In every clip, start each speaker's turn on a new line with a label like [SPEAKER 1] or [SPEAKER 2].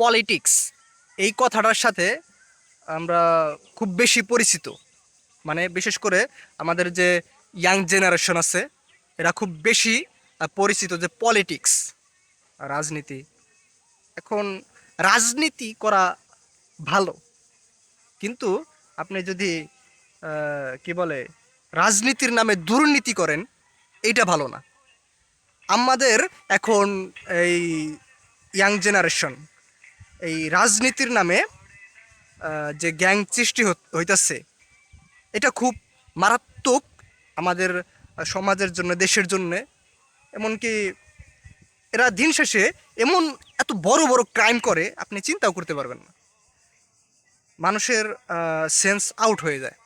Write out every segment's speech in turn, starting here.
[SPEAKER 1] Politics এই কথাটার সাথে আমরা খুব বেশি পরিচিত। মানে বিশেষ করে আমাদের যে ইয়াং জেনারেশন আছে, এরা খুব বেশি পরিচিত যে পলিটিক্স রাজনীতি। এখন রাজনীতি করা ভালো, কিন্তু আপনি যদি কি বলে, রাজনীতির নামে দুর্নীতি করেন, এইটা ভালো না। আমাদের এখন এই ইয়াং জেনারেশন এই রাজনীতির নামে যে গ্যাং সৃষ্টি হইতাছে, এটা খুব মারাত্মক আমাদের সমাজের জন্য, দেশের জন্য। এমনকি এরা দিন শেষে এমন এত বড় বড় ক্রাইম করে, আপনি চিন্তাও করতে পারবেন না। মানুষের সেন্স আউট হয়ে যায়।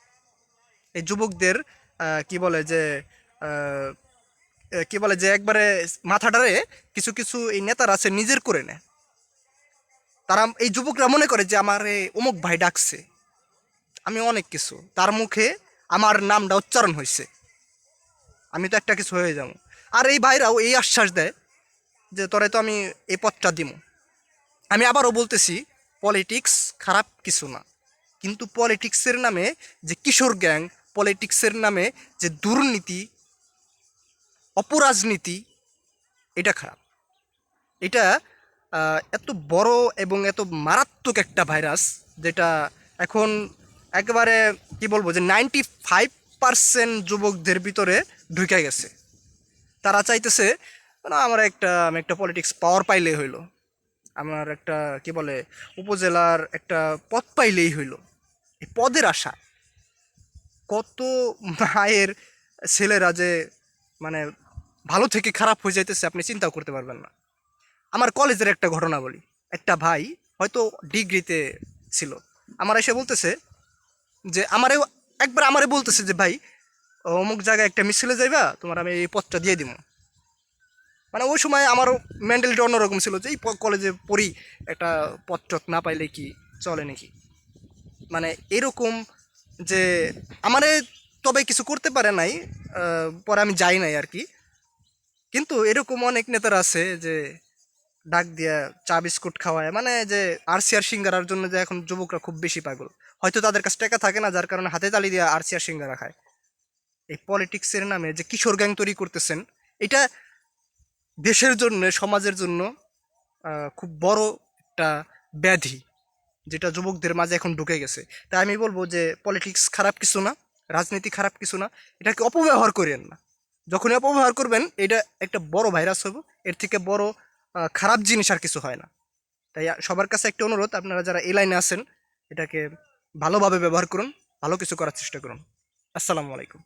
[SPEAKER 1] এই যুবকদের কি বলে যে কি বলে যে, একবারে মাথাটারে কিছু কিছু এই নেতারা আছে, নিজের করে নেয়। তারা এই যুবকরা মনে করে যে আমার এ অমুক ভাই ডাকছে। আমি অনেক কিছু। তার মুখে আমার নামটা উচ্চারণ হয়েছে আমি তো একটা কিছু হয়ে যাব। আর এই ভাইরাও এই আশ্বাস দেয় যে তোরে তো আমি এই পথটা দিব আমি আবারও বলতেছি, পলিটিক্স খারাপ কিছু না। কিন্তু পলিটিক্সের নামে যে কিশোর গ্যাং, পলিটিক্সের নামে যে দুর্নীতি, অপরাজনীতি, এটা খারাপ। এটা এত বড় এবং এত মারাত্মক একটা ভাইরাস যেটা এখন একেবারে কি বলব যে নাইনটি ফাইভ পার্সেন্ট যুবকদের ভিতরে ঢুকে গেছে। তারা চাইতেছে, না, আমার একটা, আমি একটা পলিটিক্স পাওয়ার পাইলেই হইল। আমার একটা, কি বলে, উপজেলার একটা পদ পাইলেই হইল। এই পদের আশা। কত মায়ের ছেলেরা যে মানে ভালো থেকে খারাপ হয়ে যাইতেছে, আপনি চিন্তাও করতে পারবেন না। আমার কলেজের একটা ঘটনা বলি। একটা ভাই হয়তো ডিগ্রিতে ছিল। আমার এসে বলতেছে যে আমারে একবার আমারে বলতেছে যে, ভাই, অমুক জায়গায় একটা মিছিলে যাইবা, তোমার আমি এই পথটা দিয়ে দিব মানে ওই সময় আমারও মেন্টালিটি অন্যরকম ছিল যে, এই কলেজে পড়ি, একটা পথ না পাইলে কি চলে নাকি? মানে এরকম যে, আমারে তবে কিছু করতে পারে নাই পরে আমি যাই নাই আর কি। কিন্তু এরকম অনেক নেতারা আছে যে ডাক দিয়া চা বিস্কুট খাওয়ায়। মানে যে আরসিআর সিঙ্গারার জন্য যে এখন যুবকরা খুব বেশি পাগল। হয়তো তাদের কাছে টাকা থাকে না, যার কারণে হাতে তালি দিয়ে আরসিআর সিঙ্গারা খায়। এই পলিটিক্সের নামে যে কিশোর গ্যাং তৈরি করতেছেন, এটা দেশের জন্য, সমাজের জন্য খুব বড় একটা ব্যাধি, যেটা যুবকদের মাঝে এখন ঢুকে গেছে। তাই আমি বলব যে পলিটিক্স খারাপ কিছু না, রাজনীতি খারাপ কিছু না, এটাকে অপব্যবহার করেন না। যখনই অপব্যবহার করবেন, এটা একটা বড় ভাইরাস হবে এর থেকে বড় খারাপ জিনিস আর কিছু হয় না। তাই সবার কাছে একটা অনুরোধ, আপনারা যারা এই লাইনে আছেন, এটাকে ভালোভাবে ব্যবহার করুন, ভালো কিছু করার চেষ্টা করুন। আসসালামু আলাইকুম।